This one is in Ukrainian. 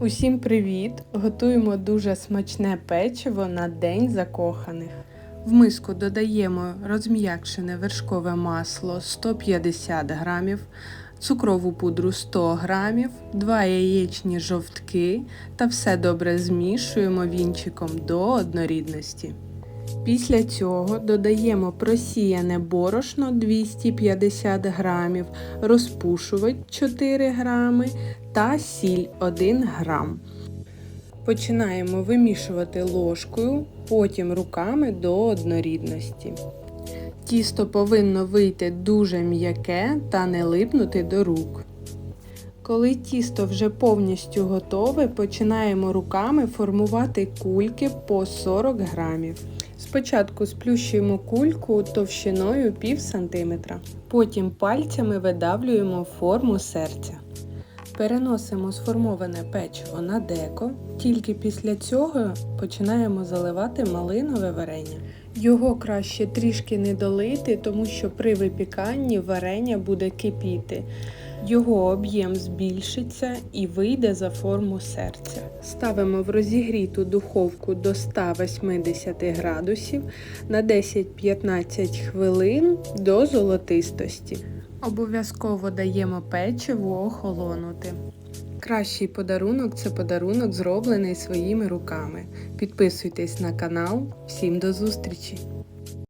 Усім привіт! Готуємо дуже смачне печиво на День закоханих. В миску додаємо розм'якшене вершкове масло 150 грамів, цукрову пудру 100 грамів, 2 яєчні жовтки та все добре змішуємо вінчиком до однорідності. Після цього додаємо просіяне борошно 250 грамів, розпушувач 4 грами та сіль 1 грам. Починаємо вимішувати ложкою, потім руками до однорідності. Тісто повинно вийти дуже м'яке та не липнути до рук. Коли тісто вже повністю готове, починаємо руками формувати кульки по 40 грамів. Спочатку сплющуємо кульку товщиною пів сантиметра. Потім пальцями видавлюємо форму серця. Переносимо сформоване печиво на деко, тільки після цього починаємо заливати малинове варення. Його краще трішки не долити, тому що при випіканні варення буде кипіти. Його об'єм збільшиться і вийде за форму серця. Ставимо в розігріту духовку до 180 градусів на 10-15 хвилин до золотистості. Обов'язково даємо печиво охолонути. Кращий подарунок це подарунок, зроблений своїми руками. Підписуйтесь на канал. Всім до зустрічі!